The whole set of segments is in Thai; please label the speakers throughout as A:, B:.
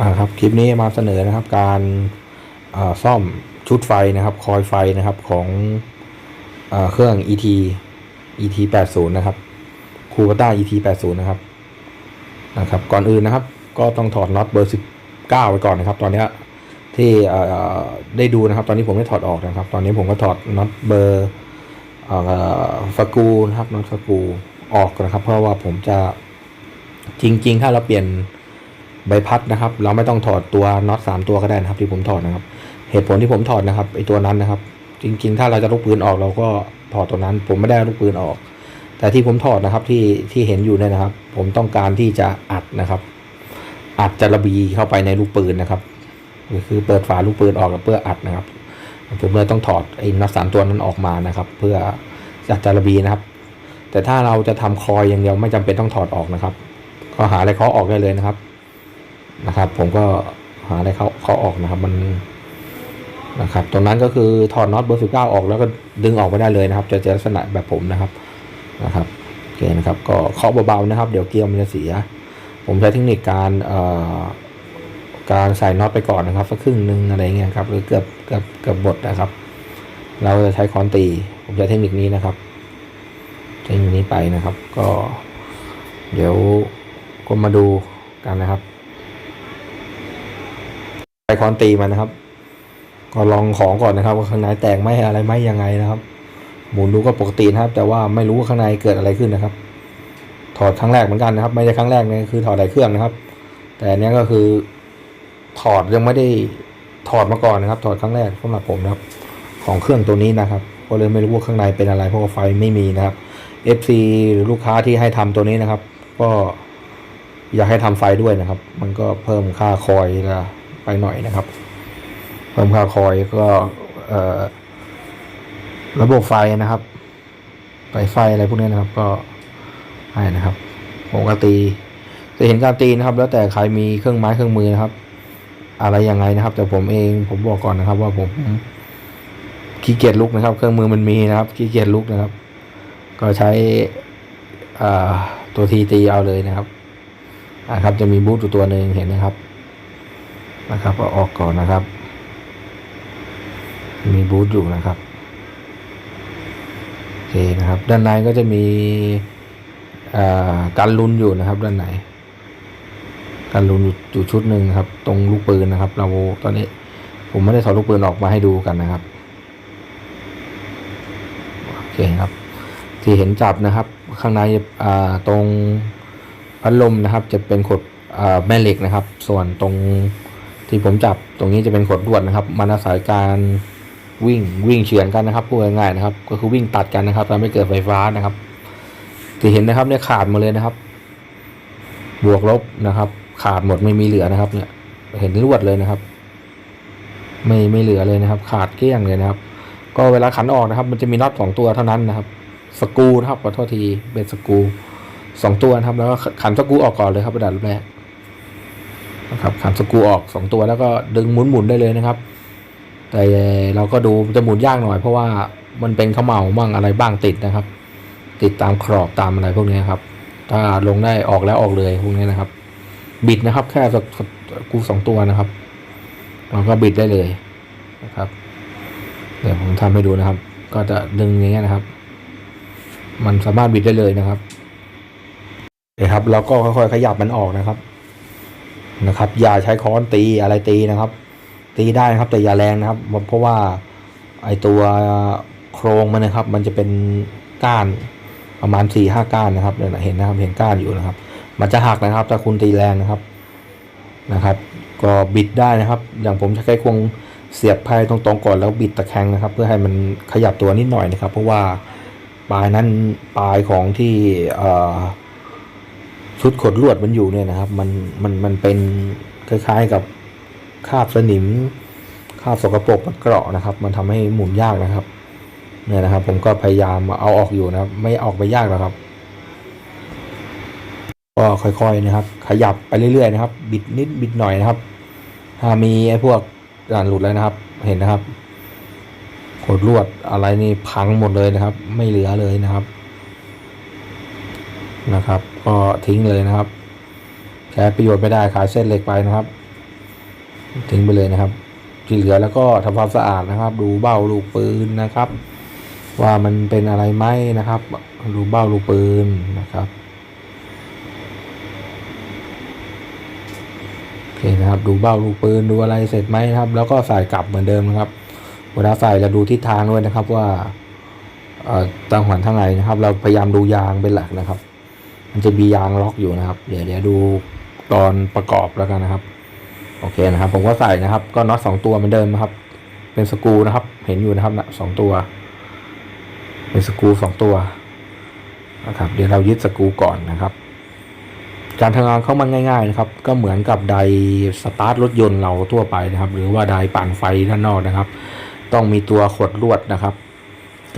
A: อ่าครับคลิปนี้มาเสนอนะครับการาซ่อมชุดไฟนะครับคอยไฟนะครับของอเครื่อง ET ET 80นะครับคูปต้า ET 80นะครับนะครับ ก่อนอื่นนะครับ ก็ต้องถอดน็อตเบอร์19ไปก่อนนะครับ ตอนนี้ที่ได้ดูนะครับ ตอนนี้ผมได้ถอดออกนะครับ ตอนนี้ผมก็ถอดน็อตเบอร์อ่าฟากูนะครับน็อตฟากูออกนะครับ เพราะว่าผมจะจริง ๆ ถ้าเราเปลี่ยน ใบพัดนะครับ เราไม่ต้องถอดตัวน็อตสามตัวก็ได้นะครับ ที่ผมถอดนะครับ เหตุผลที่ผมถอดนะครับไอตัวนั้นนะครับ จริง ๆ ถ้าเราจะลูกปืนออกเราก็ถอดตัวนั้น ผมไม่ได้ลูกปืนออก แต่ที่ผมถอดนะครับที่ที่เห็นอยู่เนี่ยนะครับ ผมต้องการที่จะอัดนะครับ อัดจระบีเข้าไปในลูกปืนนะครับคือเปิดฝาลูกปืนออกเพื่ออัดนะครับผมเลยต้องถอดไอ้น็อตสามตัวนั้นออกมานะครับ เพื่อจัดจระบีนะครับ แต่ถ้าเราจะทำคอยอย่างเดียวไม่จำเป็นต้องถอดออกนะครับ ก็หาอะไรเคาะออกได้เลยนะครับ นะครับ ผมก็หาอะไรเขาเขาออกนะครับ มันนะครับตรงนั้นก็คือถอดน็อตเบอร์สิบเก้าออกแล้วก็ดึงออกไม่ได้เลยนะครับ จะจะลักษณะแบบผมนะครับนะครับโอเคนะครับ ก็เคาะเบาๆนะครับ เดี๋ยวเกียร์มันจะเสีย ผมใช้เทคนิคการเอ่อการใส่น็อตไปก่อนนะครับสักครึ่งหนึ่งอะไรเงี้ยครับหรือเกือบเกือบเกือบหมดนะครับ เราจะใช้ค้อนตี ผมใช้เทคนิคนี้นะครับเทคนิคนี้ไปนะครับ ก็ เดี๋ยวก็มาดูกันนะครับ ช้ค้อนตีมันนะครับ ก็ลองของก่อนนะครับ ว่าข้างในแตกไหมอะไรไหมยังไงนะครับ หมุนดูก็ปกตินะครับ แต่ว่าไม่รู้ว่าข้างในเกิดอะไรขึ้นนะครับ ถอดครั้งแรกเหมือนกันนะครับ ไม่ใช่ครั้งแรกนะคือถอดหลายเครื่องนะครับ แต่เนี้ยก็คือ ถอดยังไม่ได้ถอดมาก่อนนะครับ ถอดครั้งแรกสำหรับผมนะครับ ของเครื่องตัวนี้นะครับก็เลยไม่รู้ว่าข้างในเป็นอะไรเพราะว่าไฟไม่มีนะครับ FC หรือลูกค้าที่ให้ทำตัวนี้นะครับ ก็อยากให้ทำไฟด้วยนะครับ มันก็เพิ่มค่าคอยละ ไปหน่อยนะครับเพิ่มค่าคอยก็ระบบไฟนะครับไฟไฟอะไรพวกนี้นะครับ ก็ให้นะครับผมก็ตีจะเห็นการตีนะครับ แล้วแต่ใครมีเครื่องไม้เครื่องมือนะครับ อะไรยังไงนะครับ แต่ผมเองผมบอกก่อนนะครับ ว่าผมขี้เกียจลุกนะครับ เครื่องมือมันมีนะครับขี้เกียจลุกนะครับ ก็ใช้ตัวทีตีเอาเลยนะครับอ่าครับ จะมีบูทอยู่ตัวหนึ่งเห็นนะครับ นะครับเอาออกก่อนนะครับ มีบูทอยู่นะครับโอเคนะครับ ด้านในก็จะมีอ่ากันลุนอยู่นะครับ ด้านในกันลุนอยู่ชุดหนึ่งนะครับ ตรงลูกปืนนะครับ เราตอนนี้ ผมไม่ได้ถอดลูกปืนออกมาให้ดูกันนะครับโอเคครับ ที่เห็นจับนะครับ ข้างในตรงพัดลมนะครับ จะเป็นขดแม่เหล็กนะครับ ส่วนตรง ที่ผมจับตรงนี้จะเป็นขดลวดนะครับ มันอาศัยการวิ่งวิ่งเฉือนกันนะครับพูดง่ายๆนะครับ ก็คือวิ่งตัดกันนะครับทำให้เกิดไฟฟ้านะครับที่เห็นนะครับเนี่ยขาดหมดเลยนะครับ บวกลบนะครับ ขาดหมดไม่มีเหลือนะครับ เนี่ย เห็นลวดเลยนะครับ ไม่ไม่เหลือเลยนะครับ ขาดเกลี้ยงเลยนะครับ ก็เวลาขันออกนะครับ มันจะมีน็อตสองตัวเท่านั้นนะครับ สกูนะครับขอโทษทีเป็นสกูสองตัวนะครับ แล้วก็ขันสกูออกก่อนเลยครับระดับแรก นะครับขันสกูออกสองตัวแล้วก็ดึงหมุนหมุนได้เลยนะครับ แต่เราก็ดูจะหมุนยากหน่อย เพราะว่ามันเป็นขมเหลาบ้างอะไรบ้างติดนะครับ ติดตามขอบตามอะไรพวกนี้ครับ ถ้าลงได้ออกแล้วออกเลยพวกนี้นะครับ บิดนะครับแค่สกูสองตัวนะครับเราก็บิดได้เลยนะครับ เดี๋ยวผมทำให้ดูนะครับ ก็จะดึงอย่างเงี้ยนะครับ มันสามารถบิดได้เลยนะครับนะครับ เราก็ค่อยๆขยับมันออกนะครับ นะครับ อย่าใช้ค้อนตีอะไรตีนะครับ ตีได้นะครับแต่อย่าแรงนะครับ เพราะว่าไอตัวโครงมันนะครับ มันจะเป็นก้านประมาณสี่ห้าก้านนะครับเนี่ยนะเห็นนะครับเห็นก้านอยู่นะครับ มันจะหักนะครับถ้าคุณตีแรงนะครับนะครับ ก็บิดได้นะครับ อย่างผมใช้ควงเสียบไพ่ตรงๆก่อนแล้วบิดตะแคงนะครับ เพื่อให้มันขยับตัวนิดหน่อยนะครับ เพราะว่าปลายนั้นปลายของที่ออ ชุดขดลวดมันอยู่เนี่ยนะครับ มันมันมันเป็นคล้ายๆกับคาบสนิมคาบสกปรกมันเกราะนะครับ มันทำให้หมุนยากนะครับ เนี่ยนะครับ ผมก็พยายามเอาออกอยู่นะครับ ไม่ออกไปยากหรอกครับ ก็ค่อยๆนะครับ ขยับไปเรื่อยๆนะครับ บิดนิดบิดหน่อยนะครับ ถ้ามีไอ้พวกด่านหลุดแล้วนะครับ เห็นนะครับกดลวดอะไรนี่พังหมดเลยนะครับ ไม่เหลือเลยนะครับนะครับ ก็ทิ้งเลยนะครับใช้ประโยชน์ไม่ได้ขายเส้นเหล็กไปนะครับ ทิ้งไปเลยนะครับ ที่เหลือแล้วก็ทำความสะอาดนะครับ ดูเบ้าลูกปืนนะครับ ว่ามันเป็นอะไรไหมนะครับ ดูเบ้าลูกปืนนะครับโอเคนะครับ ดูเบ้าลูกปืนดูอะไรเสร็จไหมนะครับ แล้วก็ใส่กลับเหมือนเดิมนะครับเวลาใส่เราดูทิศทางด้วยนะครับว่าตังหันทางไหนนะครับ เราพยายามดูยางเป็นหลักนะครับ มันจะมียางล็อกอยู่นะครับ เดี๋ยวเดี๋ยวดูตอนประกอบแล้วกันนะครับ โอเคนะครับ ผมก็ใส่นะครับ ก็น็อตสองตัวเหมือนเดิมนะครับ เป็นสกูนะครับ เห็นอยู่นะครับนะสองตัว เป็นสกูสองตัวนะครับ เดี๋ยวเรายึดสกูก่อนนะครับ การทำงานเข้ามันง่าย ๆ นะครับ ก็เหมือนกับไดสตาร์ทรถยนต์เราทั่วไปนะครับ หรือว่าไดปั่นไฟด้านนอกนะครับ ต้องมีตัวขดลวดนะครับ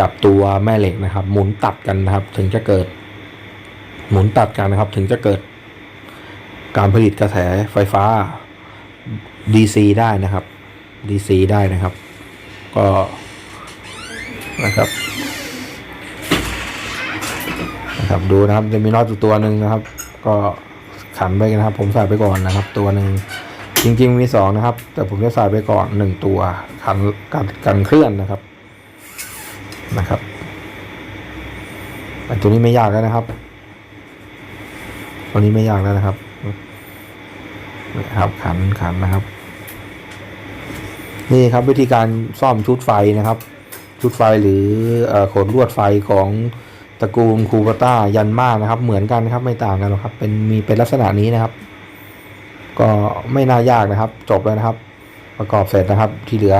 A: กับตัวแม่เหล็กนะครับ หมุนตัดกันนะครับ ถึงจะเกิด หมุนตัดกันนะครับ ถึงจะเกิดการผลิตกระแสไฟฟ้า DC ได้นะครับ DC ได้นะครับ ก็นะครับนะครับดูนะครับจะมีน็อตอยู่ตัวหนึ่งนะครับ ก็ขันไปนะครับ ผมใส่ไปก่อนนะครับ ตัวหนึ่งจริง ๆ มีสองนะครับ แต่ผมจะใส่ไปก่อนหนึ่งตัวขันกันกันเคลื่อนนะครับนะครับอันตัวนี้ไม่ยากแล้วนะครับ ตัวนี้ไม่ยากแล้วนะครับนะครับขันขันนะครับ นี่ครับวิธีการซ่อมชุดไฟนะครับ ชุดไฟหรือขนลวดไฟของตระกูลคูปต้ายันมานะครับ เหมือนกันนะครับ ไม่ต่างกันหรอกครับ เป็นมีเป็นลักษณะนี้นะครับ ก็ไม่น่ายากนะครับ จบแล้วนะครับ ประกอบเสร็จนะครับ ที่เหลือ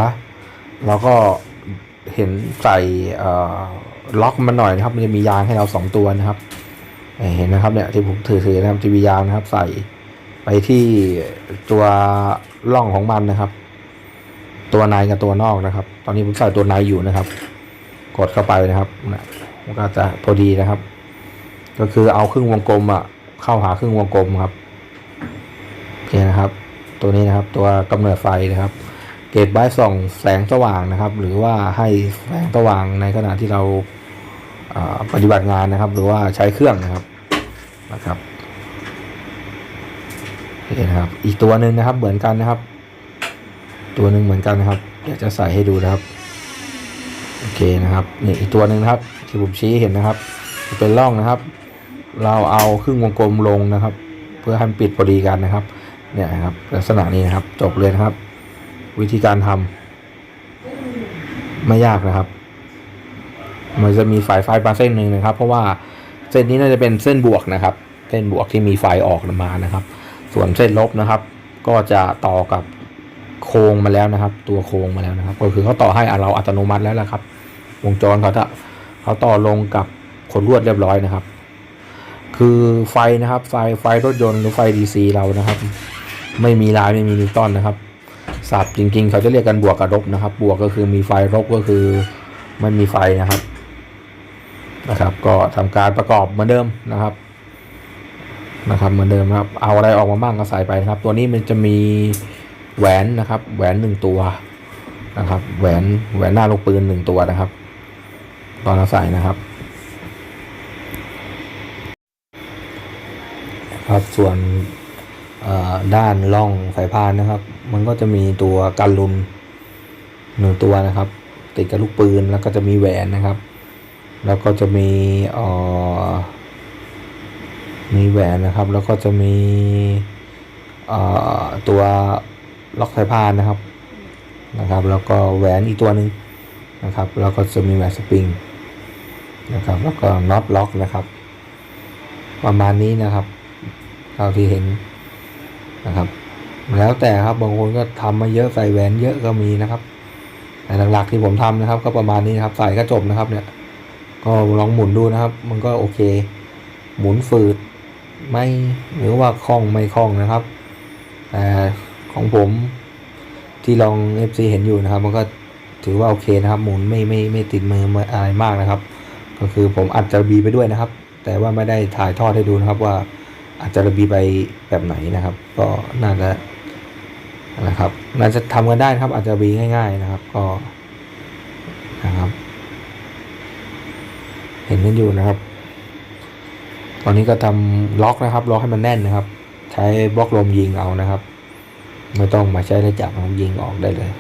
A: เราก็เห็นใส่ล็อกมันหน่อยนะครับ มันจะมียางให้เราสองตัวนะครับ เห็นนะครับเนี่ยที่ผมถือๆนะครับจะมียางนะครับ ใส่ไปที่ตัวร่องของมันนะครับ ตัวในกับตัวนอกนะครับ ตอนนี้ผมใส่ตัวในอยู่นะครับ กดเข้าไปนะครับนะมันก็จะพอดีนะครับ ก็คือเอาครึ่งวงกลมอะเข้าหาครึ่งวงกลมครับโอเคนะครับ ตัวนี้นะครับ ตัวกำเนิดไฟนะครับ เกตไบส่องแสงสว่างนะครับ หรือว่าให้แสงสว่างในขณะที่เรา ปฏิบัติงานนะครับ หรือว่าใช้เครื่องนะครับนะครับโอเคนะครับ อีกตัวหนึ่งนะครับเหมือนกันนะครับ ตัวหนึ่งเหมือนกันนะครับเดี๋ยวจะใส่ให้ดูนะครับโอเคนะครับนี่อีกตัวหนึ่งนะครับที่ผมชี้เห็นนะครับ เป็นร่องนะครับ เราเอาครึ่งวงกลมลงนะครับ เพื่อให้มันปิดพอดีกันนะครับ เนี่ยครับ ลักษณะนี้นะครับจบเลยนะครับ วิธีการทำไม่ยากนะครับ มันจะมีสายไฟบาเส้นหนึ่งนะครับ เพราะว่าเส้นนี้น่าจะเป็นเส้นบวกนะครับ เส้นบวกที่มีไฟออกมานะครับ ส่วนเส้นลบนะครับ ก็จะต่อกับโครงมาแล้วนะครับ ตัวโครงมาแล้วนะครับ ก็คือเขาต่อให้อะเราอัตโนมัติแล้วแหละครับ วงจรเขาจะเขาต่อลงกับขนลวดเรียบร้อยนะครับ คือไฟนะครับ ไฟไฟรถยนต์หรือไฟดีซีเรานะครับ ไม่มีลายไม่มีนิวตันนะครับศัพท์จริงๆ เขาจะเรียกกันบวกกับลบนะครับ บวกก็คือมีไฟลบก็คือไม่มีไฟนะครับ นะครับ ก็ทำการประกอบเหมือนเดิมนะครับนะครับเหมือนเดิมครับ เอาอะไรออกมาบ้างก็ใส่ไปนะครับ ตัวนี้มันจะมีแหวนนะครับ แหวนหนึ่งตัวนะครับ แหวนแหวนหน้าลูกปืนหนึ่งตัวนะครับ ตอนเราใส่นะครับครับส่วนด้านล่องสายพานนะครับ มันก็จะมีตัวกันลุนหนึ่งตัวนะครับ ติดกับลูกปืนแล้วก็จะมีแหวนนะครับ แล้วก็จะมีออมีแหวนนะครับ แล้วก็จะมีตัวล็อกสายพานนะครับนะครับ แล้วก็แหวนอีกตัวหนึ่งนะครับ แล้วก็จะมีแหวนสปริงนะครับ แล้วก็น็อตล็อกนะครับ ประมาณนี้นะครับเท่าที่เห็นนะครับ แล้วแต่ครับบางคนก็ทำมาเยอะใส่แหวนเยอะก็มีนะครับแต่หลักๆที่ผมทำนะครับ ก็ประมาณนี้นะครับ ใส่ก็จบนะครับเนี่ย ก็ลองหมุนดูนะครับ มันก็โอเค หมุนฝืดไม่หรือว่าคล่องไม่คล่องนะครับแต่ของผมที่ลอง FC เห็นอยู่นะครับ มันก็ถือว่าโอเคนะครับ หมุนไม่ไม่ไม่ติดมืออะไรมากนะครับ ก็คือผมอัดจะบีไปด้วยนะครับ แต่ว่าไม่ได้ถ่ายทอดให้ดูนะครับว่าอาจจะระบีไปแบบไหนนะครับ ก็น่าจะนะครับน่าจะทำกันได้นะครับอาจจะบีง่าย ๆนะครับ ก็นะครับ เห็นกันอยู่นะครับ ตอนนี้ก็ทำล็อกนะครับ ล็อกให้มันแน่นนะครับ ใช้บล็อกลมยิงเอานะครับ ไม่ต้องมาใช้ระจับนะครับยิงออกได้เลย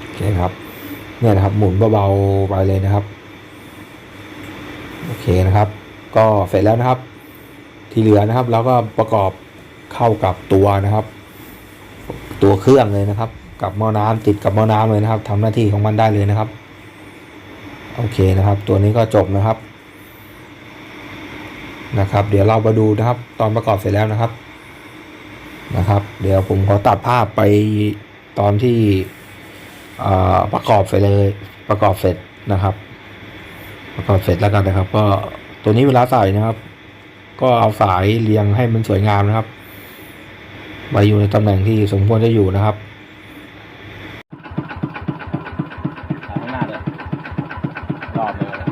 A: โอเคครับเนี่ยนะครับ หมุนเบาๆไปเลยนะครับโอเคนะครับ ก็เสร็จแล้วนะครับ ที่เหลือนะครับเราก็ประกอบเข้ากับตัวนะครับ ตัวเครื่องเลยนะครับ กับหม้อน้ำติดกับหม้อน้ำเลยนะครับทำหน้าที่ของมันได้เลยนะครับ โอเคนะครับ ตัวนี้ก็จบนะครับนะครับ เดี๋ยวเรามาดูนะครับ ตอนประกอบเสร็จแล้วนะครับนะครับ เดี๋ยวผมขอตัดภาพไปตอนที่ประกอบเสร็จเลย ประกอบเสร็จนะครับ ประกอบเสร็จแล้วกันนะครับ ก็ตัวนี้เวลาใส่นะครับ ก็เอาสายเรียงให้มันสวยงามนะครับไว้อยู่ในตำแหน่งที่สมควรจะอยู่นะครับ
B: ข้างหน้าเลย ร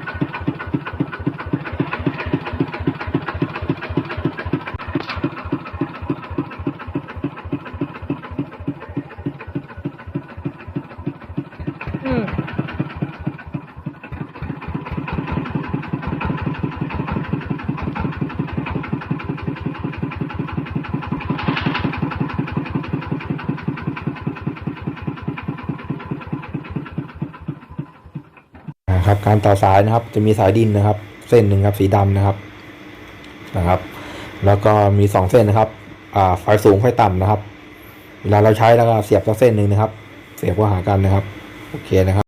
A: นะครับการต่อสายนะครับจะมีสายดินนะครับ เส้นหนึ่งครับสีดำนะครับนะครับ แล้วก็มีสองเส้นนะครับอ่าไฟสูงไฟต่ำนะครับ เวลาเราใช้แล้วก็เสียบสักเส้นหนึ่งนะครับ เสียบเข้าหากันนะครับโอเคนะครับ